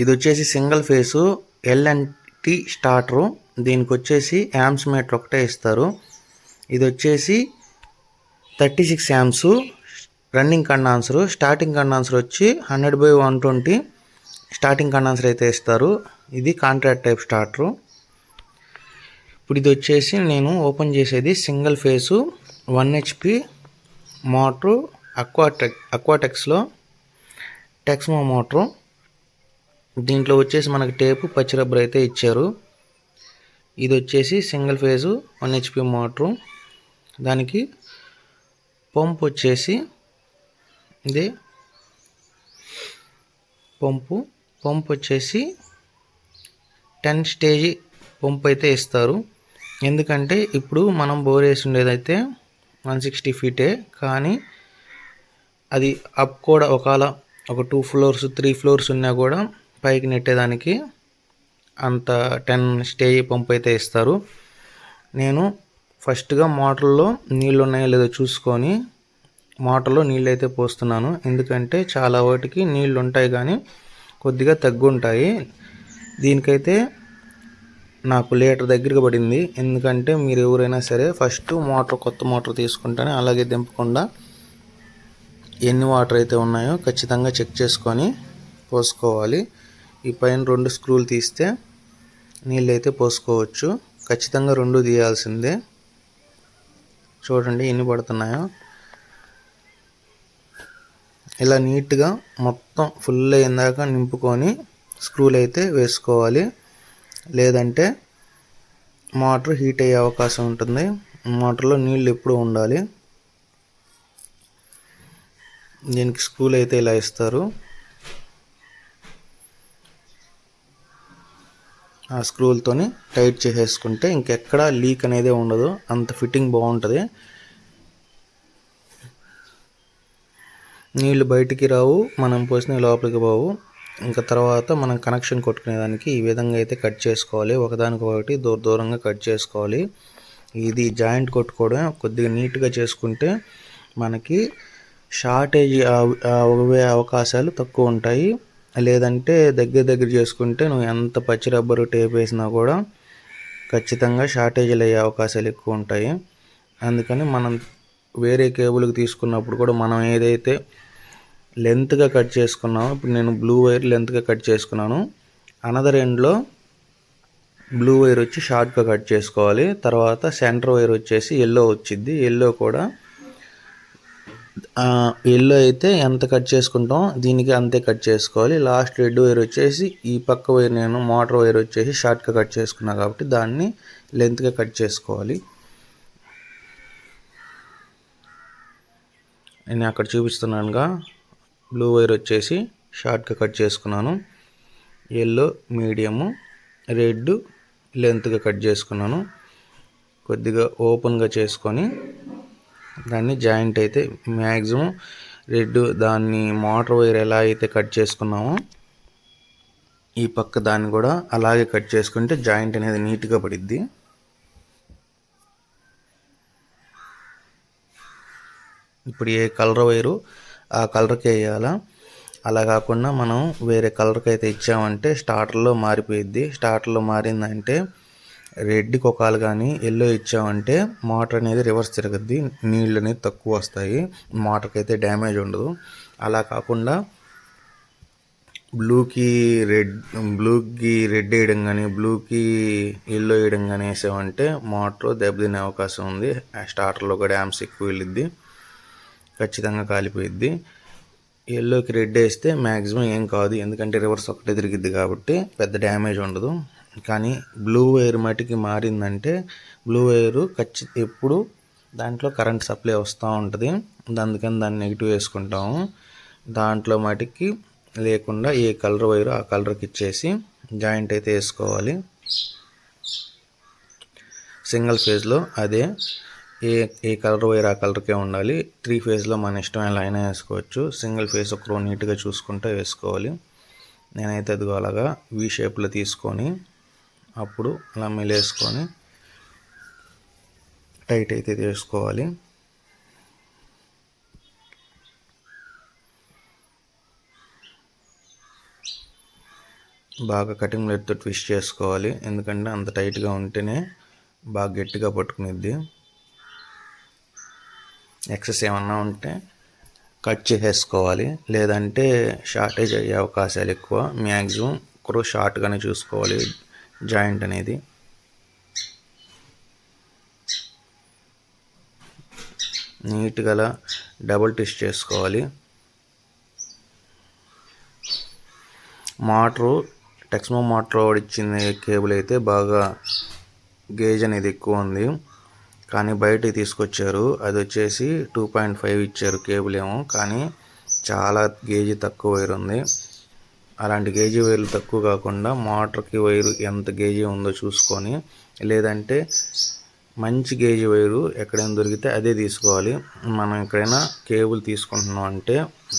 ఇది వచ్చేసి single phase L and T starter దీనికి వచ్చేసి యామ్స్ మీటర్ ఒకటే ఇస్తారు. ఇది వచ్చేసి thirty six amps running condenser starting condenser వచ్చి hundred by one twenty starting condenser అయితే ఇస్తారు. ఇది కాంట్రాక్ట్ టైప్ స్టార్టరు. ఇప్పుడు ఇది వచ్చేసి నేను ఓపెన్ చేసేది single phase one HP motor Aquatech అక్వాటెక్స్లో Texmo motor. దీంట్లో వచ్చేసి మనకి టేపు పచ్చి రబ్బర్ అయితే ఇచ్చారు. ఇది వచ్చేసి single phase one HP motor. దానికి పంప్ వచ్చేసి ఇది పంపు. పంప్ వచ్చేసి టెన్ స్టేజీ పంప్ అయితే ఇస్తారు. ఎందుకంటే ఇప్పుడు మనం బోర్ వేసి ఉండేదైతే వన్ సిక్స్టీ ఫీటే కానీ అది అప్ కూడా ఒకవేళ ఒక టూ ఫ్లోర్స్ త్రీ ఫ్లోర్స్ ఉన్నా కూడా పైకి నెట్టేదానికి అంత టెన్ స్టే పంప్ అయితే ఇస్తారు. నేను ఫస్ట్గా మోటార్లో నీళ్ళు ఉన్నాయో లేదో చూసుకొని మోటార్లో నీళ్ళు అయితే పోస్తున్నాను. ఎందుకంటే చాలా వాటికి నీళ్ళు ఉంటాయి కానీ కొద్దిగా తగ్గుంటాయి. దీనికైతే నాకు లీటర్ దగ్గరికి పడింది. ఎందుకంటే మీరు ఎవరైనా సరే ఫస్ట్ మోటార్ కొత్త మోటార్ తీసుకుంటానే అలాగే దింపకుండా ఎన్ని వాటర్ అయితే ఉన్నాయో ఖచ్చితంగా చెక్ చేసుకొని పోసుకోవాలి. ఈ పైన రెండు స్క్రూలు తీస్తే నీళ్ళు అయితే పోసుకోవచ్చు. ఖచ్చితంగా రెండు తీయాల్సిందే. చూడండి ఎన్ని పడుతున్నాయో. ఇలా నీట్గా మొత్తం ఫుల్ అయిందాక నింపుకొని స్క్రూలు అయితే వేసుకోవాలి. లేదంటే మోటార్ హీట్ అయ్యే అవకాశం ఉంటుంది. మోటార్లో నీళ్ళు ఎప్పుడు ఉండాలి. దీనికి స్క్రూలు అయితే ఇలా ఇస్తారు. ఆ స్క్రూలతోని టైట్ చేసేసుకుంటే ఇంకెక్కడ లీక్ అనేది ఉండదు. అంత ఫిట్టింగ్ బాగుంటుంది. నీళ్ళు బయటికి రావు మనం పోసిన లోపలికి పోవు. ఇంకా తర్వాత మనం కనెక్షన్ కొట్టుకునేదానికి ఈ విధంగా అయితే కట్ చేసుకోవాలి. ఒకదానికొకటి దూర దూరంగా కట్ చేసుకోవాలి. ఇది జాయింట్ కొట్టుకోవడం కొద్దిగా నీట్గా చేసుకుంటే మనకి షార్టేజ్ అవే అవకాశాలు తక్కువ ఉంటాయి. లేదంటే దగ్గర దగ్గర చేసుకుంటే నువ్వు ఎంత పచ్చి రబ్బరు టేప్ వేసినా కూడా ఖచ్చితంగా షార్టేజీలు అయ్యే అవకాశాలు ఎక్కువ ఉంటాయి. అందుకని మనం వేరే కేబుల్కి తీసుకున్నప్పుడు కూడా మనం ఏదైతే లెంత్గా కట్ చేసుకున్నామో ఇప్పుడు నేను బ్లూ వైర్ లెంత్గా కట్ చేసుకున్నాను. అనదర్ ఎండ్లో బ్లూ వైర్ వచ్చి షార్ట్గా కట్ చేసుకోవాలి. తర్వాత సెంటర్ వైర్ వచ్చేసి ఎల్లో వచ్చింది ఎల్లో కూడా ఎల్లో అయితే ఎంత కట్ చేసుకుంటాం? దీనికి అంతే కట్ చేసుకోవాలి. లాస్ట్ రెడ్ వైర్ వచ్చేసి ఈ పక్క వైర్ నేను మోటార్ వైర్ వచ్చేసి షార్ట్గా కట్ చేసుకున్నా కాబట్టి దాన్ని లెంత్గా కట్ చేసుకోవాలి. నేను అక్కడ చూపిస్తున్నానుగా. బ్లూ వైర్ వచ్చేసి షార్ట్గా కట్ చేసుకున్నాను. ఎల్లో మీడియము రెడ్ లెంత్గా కట్ చేసుకున్నాను. కొద్దిగా ఓపెన్గా చేసుకొని దాన్ని జాయింట్ అయితే మ్యాక్సిమం రెడ్ దాన్ని మోటార్ వైర్ ఎలా అయితే కట్ చేసుకున్నామో ఈ పక్క దాన్ని కూడా అలాగే కట్ చేసుకుంటే జాయింట్ అనేది నీట్గా పడిద్ది. ఇప్పుడు ఏ కలర్ వైరు ఆ కలర్కి వేయాలా? అలా కాకుండా మనం వేరే కలర్కి అయితే ఇచ్చామంటే స్టార్టర్లో మారిపోయిద్ది. స్టార్టర్లో మారిందంటే రెడ్ కొకాలు కానీ ఎల్లో ఇచ్చామంటే మోటార్ అనేది రివర్స్ తిరగద్ది నీళ్ళు అనేది తక్కువ వస్తాయి మోటార్కి అయితే డ్యామేజ్ ఉండదు. అలా కాకుండా బ్లూకి రెడ్ బ్లూకి రెడ్ వేయడం కానీ బ్లూకి ఎల్లో వేయడం కానీ వేసామంటే మోటార్ దెబ్బతినే అవకాశం ఉంది. స్టార్టర్లో కూడా డ్యామ్స్ ఎక్కువ వెళ్ళిద్ది ఖచ్చితంగా కాలిపోయిద్ది. ఎల్లోకి రెడ్ వేస్తే మ్యాక్సిమం ఏం కాదు ఎందుకంటే రివర్స్ ఒకటే తిరిగిద్ది కాబట్టి పెద్ద డ్యామేజ్ ఉండదు. కానీ బ్లూ వైర్ మటుకి మారిందంటే బ్లూ వైరు ఖచ్చి ఎప్పుడు దాంట్లో కరెంట్ సప్లై వస్తూ ఉంటుంది. అందుకని దాన్ని నెగిటివ్ వేసుకుంటాము. దాంట్లో మటుకి లేకుండా ఏ కలర్ వైరు ఆ కలర్కి ఇచ్చేసి జాయింట్ అయితే వేసుకోవాలి. సింగిల్ ఫేజ్లో అదే ఏ ఏ కలర్ వైర్ ఆ కలర్కే ఉండాలి. త్రీ ఫేజ్లో మన ఇష్టం లైన్ అయినా వేసుకోవచ్చు. సింగిల్ ఫేజ్ ఒక నీట్గా చూసుకుంటే వేసుకోవాలి. నేనైతే అదిగో అలాగా వీ షేప్లో తీసుకొని అప్పుడు అలా మెలేసుకొని టైట్ అయితే చేసుకోవాలి. బాగా కటింగ్ బ్లేడ్తో ట్విస్ట్ చేసుకోవాలి. ఎందుకంటే అంత టైట్గా ఉంటేనే బాగా గట్టిగా పట్టుకునిద్ది. ఎక్సెస్ ఏమన్నా ఉంటే కట్ చేసేసుకోవాలి. లేదంటే షార్టేజ్ అయ్యే అవకాశాలు ఎక్కువ. మ్యాక్సిమం ఒకరు షార్ట్గానే చూసుకోవాలి. జాయింట్ అనేది. నీట్గా డబుల్ టెస్ట్ చేసుకోవాలి. మోటరు టెక్స్మో మోటార్ ఇచ్చిన కేబుల్ అయితే బాగా గేజ్ అనేది ఎక్కువ ఉంది. కానీ బయటకి తీసుకొచ్చారు. అది వచ్చేసి టూ పాయింట్ ఫైవ్ ఇచ్చారు కేబుల్ ఏమో. కానీ చాలా గేజీ తక్కువ వైర్ ఉంది అలాంటి గేజీ వైర్లు తక్కువ కాకుండా మోటార్కి వైరు ఎంత గేజీ ఉందో చూసుకొని లేదంటే మంచి గేజీ వైరు ఎక్కడైనా దొరికితే అదే తీసుకోవాలి. మనం ఎక్కడైనా కేబుల్ తీసుకుంటున్నాం అంటే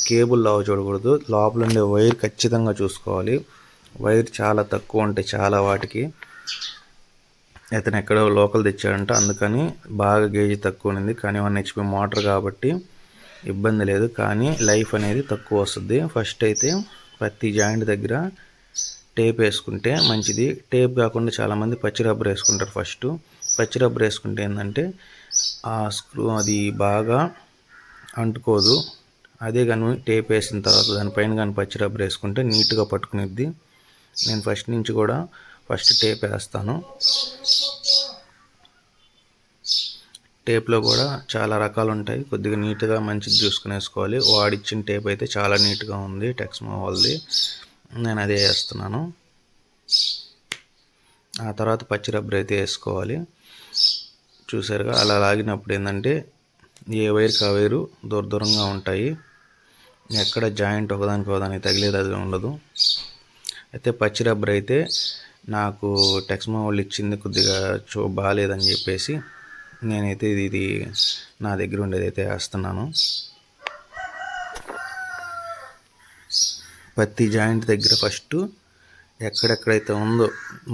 కేబుల్ లావు చూడకూడదు. లోపల ఉండే వైర్ ఖచ్చితంగా చూసుకోవాలి. వైర్ చాలా తక్కువ ఉంటాయి చాలా వాటికి. ఇతను ఎక్కడో లోకల్ తెచ్చాడంట అందుకని బాగా గేజీ తక్కువ ఉంది కానీ వన్ హెచ్పి మోటార్ కాబట్టి ఇబ్బంది లేదు. కానీ లైఫ్ అనేది తక్కువ వస్తుంది. ఫస్ట్ అయితే ప్రతి జాయింట్ దగ్గర టేప్ వేసుకుంటే మంచిది. టేప్ కాకుండా చాలామంది పచ్చి రబ్బర్ వేసుకుంటారు ఫస్ట్. పచ్చి రబ్బర్ వేసుకుంటే ఏంటంటే ఆ స్క్రూ అది బాగా అంటుకోదు. అదే కానీ టేప్ వేసిన తర్వాత దానిపైన కానీ పచ్చి రబ్బర్ వేసుకుంటే నీట్గా పట్టుకునిద్ది. నేను ఫస్ట్ నుంచి కూడా ఫస్ట్ టేప్ వేస్తాను. టేప్లో కూడా చాలా రకాలు ఉంటాయి కొద్దిగా నీట్గా మంచిది చూసుకుని వేసుకోవాలి వాడిచ్చిన టేప్ అయితే చాలా నీట్గా ఉంది. టెక్స్మో వాళ్ళది. నేను అదే వేస్తున్నాను. ఆ తర్వాత పచ్చి రబ్బర్ అయితే వేసుకోవాలి. చూసారుగా అలా లాగినప్పుడు ఏంటంటే ఏ వైర్కి ఆ వైరు దూర దూరంగా ఉంటాయి. ఎక్కడ జాయింట్ ఒకదానికి ఒకదానికి తగిలేదు అది ఉండదు. అయితే పచ్చి రబ్బర్ అయితే నాకు టెక్స్మో వాళ్ళు ఇచ్చింది కొద్దిగా చూ బాగాలేదని చెప్పేసి నేనైతే ఇది ఇది నా దగ్గర ఉండేది అయితే వేస్తున్నాను. ప్రతి జాయింట్ దగ్గర ఫస్ట్ ఎక్కడెక్కడైతే ఉందో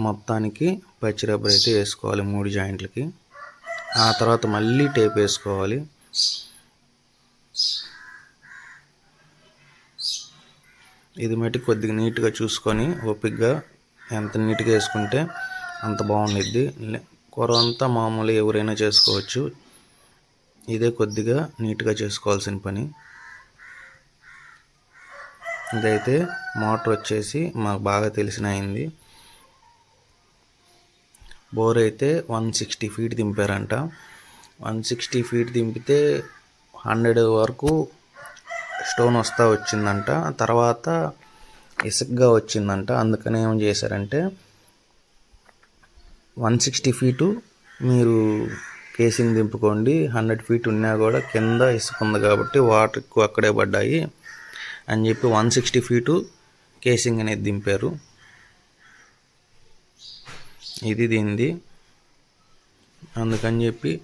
మొత్తానికి పచ్చి రబ్బర్ అయితే వేసుకోవాలి మూడు జాయింట్లకి. ఆ తర్వాత మళ్ళీ టేప్ వేసుకోవాలి. ఇది మట్టి కొద్దిగా నీట్గా చూసుకొని ఓపిక్గా ఎంత నీట్గా వేసుకుంటే అంత బాగుండిద్ది. కూర అంతా మామూలు ఎవరైనా చేసుకోవచ్చు. ఇదే కొద్దిగా నీట్గా చేసుకోవాల్సిన పని. ఇదైతే మోటార్ వచ్చేసి మాకు బాగా తెలిసిన అయింది. బోర్ అయితే వన్ సిక్స్టీ ఫీట్ దింపారంట. వన్ సిక్స్టీ ఫీట్ దింపితే హండ్రెడ్ వరకు స్టోన్ వస్తా వచ్చిందంట. తర్వాత ఇసుగ్గా వచ్చిందంట. అందుకని ఏం చేశారంటే వన్ సిక్స్టీ ఫీటు మీరు కేసింగ్ దింపుకోండి. హండ్రెడ్ ఫీట్ ఉన్నా కూడా కింద ఇసుక ఉంది కాబట్టి వాటర్ ఎక్కువ అక్కడే పడ్డాయి అని చెప్పి వన్ సిక్స్టీ ఫీటు కేసింగ్ అనేది దింపారు. ఇది దీనిది. అందుకని చెప్పి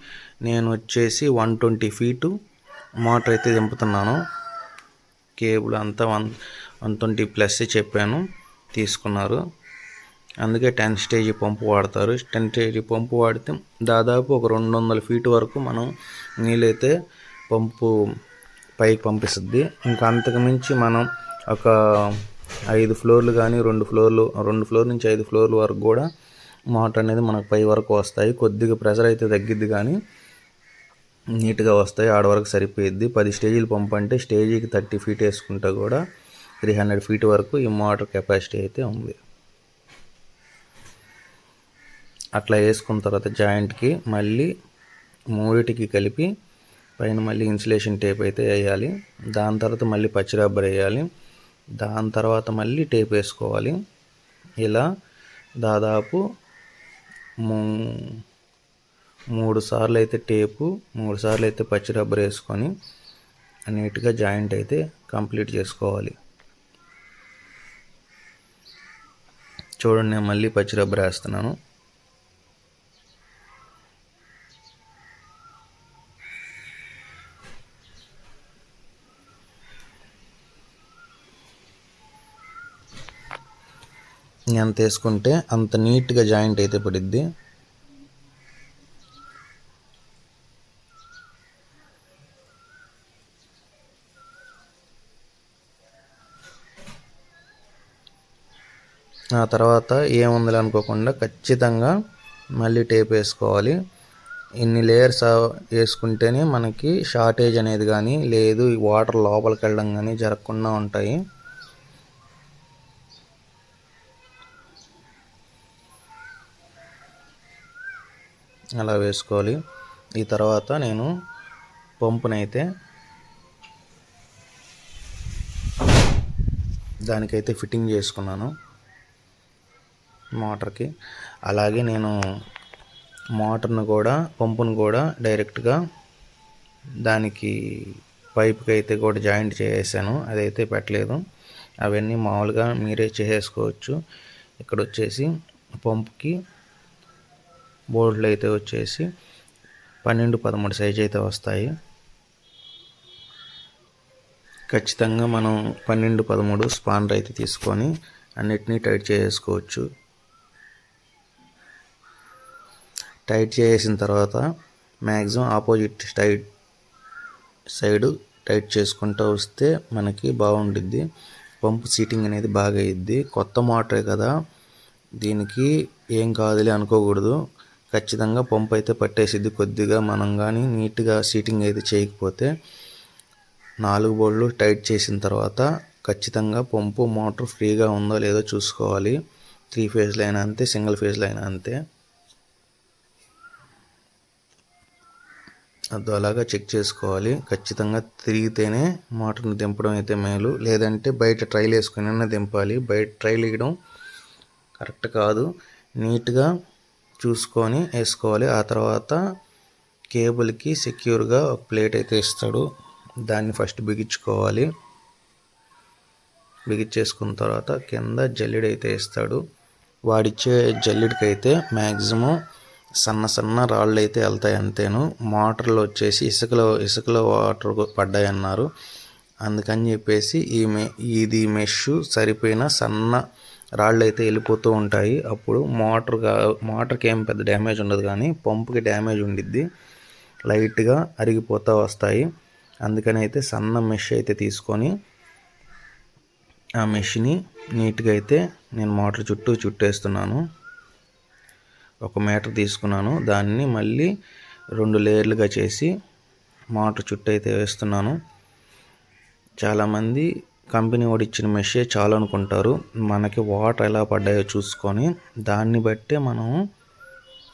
నేను వచ్చేసి వన్ ట్వంటీ ఫీటు మోటార్ అయితే దింపుతున్నాను. కేబుల్ అంతా వన్ వన్ ట్వంటీ ప్లస్ చెప్పాను తీసుకున్నారు. అందుకే టెన్ స్టేజ్ పంపు వాడతారు. టెన్ స్టేజ్ పంపు వాడితే దాదాపు ఒక రెండు వందల ఫీట్ వరకు మనం నీళ్ళైతే పంపు పైకి పంపిస్తుంది. ఇంకా అంతకు మించి మనం ఒక ఐదు ఫ్లోర్లు కానీ రెండు ఫ్లోర్లు రెండు ఫ్లోర్ నుంచి ఐదు ఫ్లోర్ల వరకు కూడా మోటార్ అనేది మనకు పై వరకు వస్తాయి. కొద్దిగా ప్రెషర్ అయితే తగ్గిద్ది కానీ నీట్గా వస్తాయి. ఆడ వరకు సరిపోయిద్ది. పది స్టేజీలు పంప్ అంటే స్టేజీకి థర్టీ ఫీట్ వేసుకుంటే కూడా త్రీ హండ్రెడ్ ఫీట్ వరకు ఈ మోటార్ కెపాసిటీ అయితే ఉంది. అట్లా వేసుకున్న తర్వాత జాయింట్కి మళ్ళీ మూడిటికి కలిపి పైన మళ్ళీ ఇన్సులేషన్ టేప్ అయితే వేయాలి. దాని తర్వాత మళ్ళీ పచ్చి రబ్బర్ వేయాలి. దాని తర్వాత మళ్ళీ టేప్ వేసుకోవాలి. ఇలా దాదాపు మూడు సార్లు అయితే టేపు మూడు సార్లు అయితే పచ్చి రబ్బర్ వేసుకొని నీట్గా జాయింట్ అయితే కంప్లీట్ చేసుకోవాలి. చూడండి నేను మళ్ళీ పచ్చి రబ్బర్ వేస్తున్నాను. ఎంత వేసుకుంటే అంత నీట్గా జాయింట్ అయితే పడిద్ది. ఆ తర్వాత ఏముంది అనుకోకుండా ఖచ్చితంగా మళ్ళీ టేప్ వేసుకోవాలి. ఇన్ని లేయర్స్ వేసుకుంటేనే మనకి షార్టేజ్ అనేది కానీ లేదు వాటర్ లోపలికి వెళ్ళడం కానీ జరగకుండా ఉంటాయి అలా వేసుకోవాలి. ఈ తర్వాత నేను పంపునైతే దానికైతే ఫిట్టింగ్ చేసుకున్నాను మోటార్కి. అలాగే నేను మోటార్ను కూడా పంపును కూడా డైరెక్ట్గా దానికి పైప్కి అయితే కూడా జాయింట్ చేసేసాను. అదైతే పెట్టలేదు. అవన్నీ మామూలుగా మీరే చేసేసుకోవచ్చు. ఇక్కడ వచ్చేసి పంప్కి బోర్డులు అయితే వచ్చేసి పన్నెండు పదమూడు సైజ్ అయితే వస్తాయి. ఖచ్చితంగా మనం పన్నెండు పదమూడు స్పానర్ అయితే తీసుకొని అన్నిటినీ టైట్ చేసుకోవచ్చు. టైట్ చేసిన తర్వాత maximum opposite tight side tight చేసుకుంటూ వస్తే మనకి బాగుండిద్ది. పంపు సీటింగ్ అనేది బాగా అయ్యిద్ది. కొత్త మోటరే కదా. దీనికి ఏం కాదులే అనుకోకూడదు. ఖచ్చితంగా పంపు అయితే పట్టేసిద్ది. కొద్దిగా మనం కానీ నీట్గా సీటింగ్ అయితే చేయకపోతే నాలుగు బోర్డులు టైట్ చేసిన తర్వాత ఖచ్చితంగా పంపు మోటార్ ఫ్రీగా ఉందో లేదో చూసుకోవాలి. త్రీ ఫేజ్లో అయినా అంతే సింగిల్ ఫేజ్లో అయినా అంతే. అది అలాగా చెక్ చేసుకోవాలి. ఖచ్చితంగా తిరిగితేనే మోటార్ని దింపడం అయితే మేలు. లేదంటే బయట ట్రైల్ వేసుకుని దింపాలి. బయట ట్రైల్ వేయడం కరెక్ట్ కాదు. నీట్గా చూసుకొని వేసుకోవాలి. ఆ తర్వాత కేబుల్కి సెక్యూర్గా ఒక ప్లేట్ అయితే ఇస్తాడు. దాన్ని ఫస్ట్ బిగించుకోవాలి. బిగించేసుకున్న తర్వాత కింద జల్లెడ అయితే ఇస్తాడు వాడిచ్చే జల్లెడికి అయితే మ్యాక్సిమం సన్న సన్న రాళ్ళు అయితే వెళ్తాయి అంతేను. మోటార్లు వచ్చేసి ఇసుకలో ఇసుకలో వాటర్ పడ్డాయి అన్నారు అందుకని చెప్పేసి ఈ మె ఇది మెష్ సరిపోయిన సన్న రాళ్ళు అయితే వెళ్ళిపోతూ ఉంటాయి. అప్పుడు మోటార్ మోటార్కి ఏం పెద్ద డ్యామేజ్ ఉండదు కానీ పంపుకి డ్యామేజ్ ఉండిద్ది. లైట్గా అరిగిపోతూ వస్తాయి. అందుకని అయితే సన్న మెష్ అయితే తీసుకొని ఆ మెష్ని నీట్గా అయితే నేను మోటార్ చుట్టూ చుట్టేస్తున్నాను. ఒక మీటర్ తీసుకున్నాను. దాన్ని మళ్ళీ రెండు లేయర్లుగా చేసి మోటార్ చుట్టూ అయితే వేస్తున్నాను. చాలామంది కంపెనీ వాడు ఇచ్చిన మెషే చాలు అనుకుంటారు. మనకి వాటర్ ఎలా పడ్డాయో చూసుకొని దాన్ని బట్టే మనం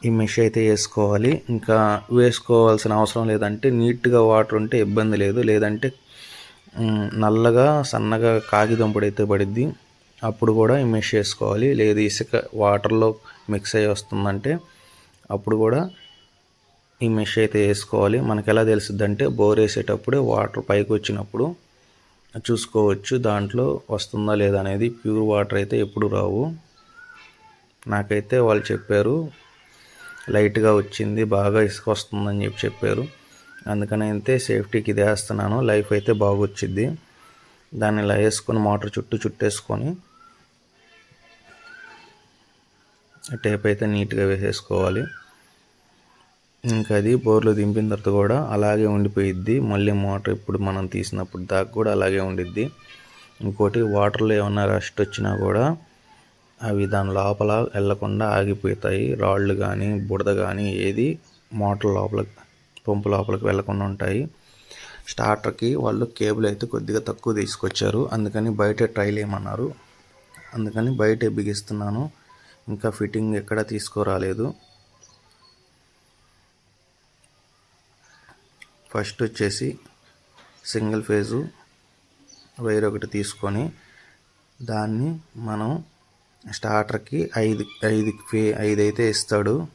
ఈ మెష్ అయితే వేసుకోవాలి. ఇంకా వేసుకోవాల్సిన అవసరం లేదంటే నీట్గా వాటర్ ఉంటే ఇబ్బంది లేదు. లేదంటే నల్లగా సన్నగా కాగితంపుడు అయితే పడిద్ది. అప్పుడు కూడా ఈ మెష్ వేసుకోవాలి. లేదు ఇసుక వాటర్లో మిక్స్ అయ్యి వస్తుందంటే అప్పుడు కూడా ఈ మెష్ అయితే వేసుకోవాలి. మనకు ఎలా తెలుస్తుంది అంటే బోర్ వేసేటప్పుడే వాటర్ పైకి వచ్చినప్పుడు చూసుకోవచ్చు. దాంట్లో వస్తుందా లేదా అనేది ప్యూర్ వాటర్ అయితే ఎప్పుడు రావు. నాకైతే వాళ్ళు చెప్పారు లైట్గా వచ్చింది బాగా ఇసుక వస్తుందని చెప్పి చెప్పారు. అందుకని అయితే సేఫ్టీకి ఇది వేస్తున్నాను. లైఫ్ అయితే బాగొచ్చింది దాన్ని ఇలా వేసుకొని మోటార్ చుట్టూ చుట్టేసుకొని టేప్ అయితే నీట్గా వేసేసుకోవాలి. ఇంకా అది బోర్లో దింపిన తర్వాత కూడా అలాగే ఉండిపోయిద్ది. మళ్ళీ మోటార్ ఇప్పుడు మనం తీసినప్పుడు దాకా కూడా అలాగే ఉండిద్ది. ఇంకోటి వాటర్లో ఏమైనా రస్ట్ వచ్చినా కూడా అవి దాని లోపల వెళ్ళకుండా ఆగిపోతాయి. రాళ్ళు కానీ బుడద కానీ ఏది మోటార్ లోపల పంపు లోపలికి వెళ్ళకుండా ఉంటాయి. స్టార్టర్కి వాళ్ళు కేబుల్ అయితే కొద్దిగా తక్కువ తీసుకొచ్చారు. అందుకని బయట ట్రైల్ ఏమన్నారు. అందుకని బయటే బిగిస్తున్నాను. ఇంకా ఫిట్టింగ్ ఎక్కడ తీసుకురాలేదు. ఫస్ట్ వచ్చేసి సింగిల్ ఫేజు వైర్ ఒకటి తీసుకొని దాన్ని మనం స్టార్టర్కి ఐదు ఐదు ఫే ఐదు అయితే ఇస్తాడు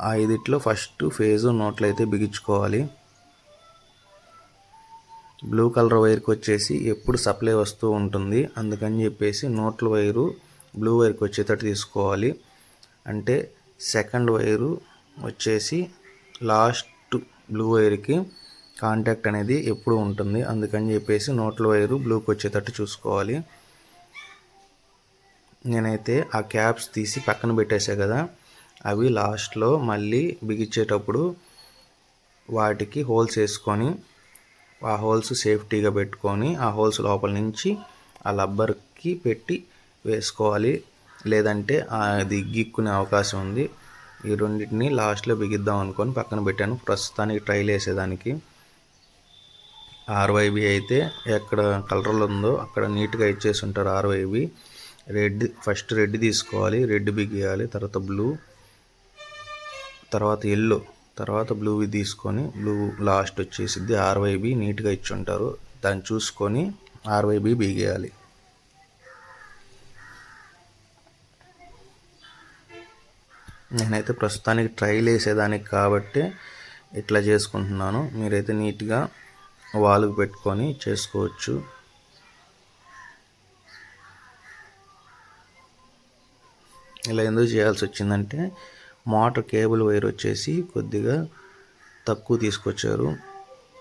ఐదిట్లో ఫస్ట్ ఫేజు నోట్లు అయితే బిగించుకోవాలి. బ్లూ కలర్ వైర్కి వచ్చేసి ఎప్పుడు సప్లై వస్తూ ఉంటుంది. అందుకని చెప్పేసి నోట్ల వైరు బ్లూ వైర్కి వచ్చేటట్టు తీసుకోవాలి. అంటే సెకండ్ వైరు వచ్చేసి లాస్ట్ బ్లూ వైర్కి కాంటాక్ట్ అనేది ఎప్పుడు ఉంటుంది. అందుకని చెప్పేసి నోట్ల వైరు బ్లూకి వచ్చేటట్టు చూసుకోవాలి. నేనైతే ఆ క్యాప్స్ తీసి పక్కన పెట్టేసా కదా అవి లాస్ట్లో మళ్ళీ బిగించేటప్పుడు వాటికి హోల్స్ వేసుకొని ఆ హోల్స్ సేఫ్టీగా పెట్టుకొని ఆ హోల్స్ లోపల నుంచి ఆ లబ్బర్కి పెట్టి వేసుకోవాలి. లేదంటే అది గిక్కునే అవకాశం ఉంది. ఈ రెండింటిని లాస్ట్లో బిగిద్దాం అనుకొని పక్కన పెట్టాను. ప్రస్తుతానికి ట్రైల్ వేసేదానికి. ఆర్వైబి అయితే ఎక్కడ కలర్లో ఉందో అక్కడ నీట్గా ఇచ్చేసి ఉంటారు ఆర్వైబి. రెడ్ ఫస్ట్ రెడ్ తీసుకోవాలి. రెడ్ బిగియాలి తర్వాత బ్లూ తర్వాత ఎల్లో తర్వాత బ్లూవి తీసుకొని బ్లూ లాస్ట్ వచ్చేసిద్ది. ఆర్వైబి నీట్గా ఇచ్చి ఉంటారు దాన్ని చూసుకొని ఆర్వైబి బిగేయాలి. నేనైతే ప్రస్తుతానికి ట్రైల్ వేసేదానికి కాబట్టి ఇట్లా చేసుకుంటున్నాను. మీరైతే నీట్గా వాలు పెట్టుకొని చేసుకోవచ్చు. ఇలా ఎందుకు చేయాల్సి వచ్చిందంటే మోటార్ కేబుల్ వైర్ వచ్చేసి కొద్దిగా తక్కువ తీసుకొచ్చారు.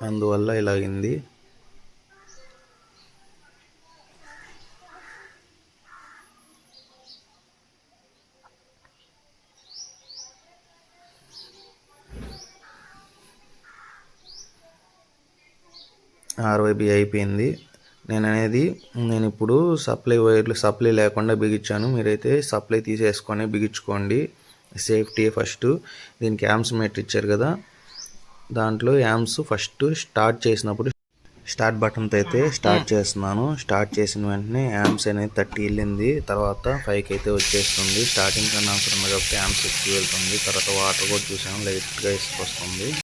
అందువల్ల ఇలా అయింది. ఆర్వైబి అయిపోయింది. నేను అనేది నేను ఇప్పుడు సప్లై వైర్లు సప్లై లేకుండా బిగించాను. మీరైతే సప్లై తీసేసుకొని బిగించుకోండి. Safety first. దీనికి యామ్స్ మీటర్ ఇచ్చారు కదా. దాంట్లో యామ్స్ ఫస్ట్ స్టార్ట్ చేసినప్పుడు స్టార్ట్ బటన్తో అయితే స్టార్ట్ చేస్తున్నాను. స్టార్ట్ చేసిన వెంటనే యామ్స్ అనేది థర్టీ వెళ్ళింది. తర్వాత ఫైవ్కి అయితే వచ్చేస్తుంది. స్టార్టింగ్ కన్నా అవసరం కాబట్టి యామ్స్ ఎక్కువ వెళ్తుంది. తర్వాత వాటర్ కూడా చూసాను. లైట్గా ఇసుకొస్తుంది.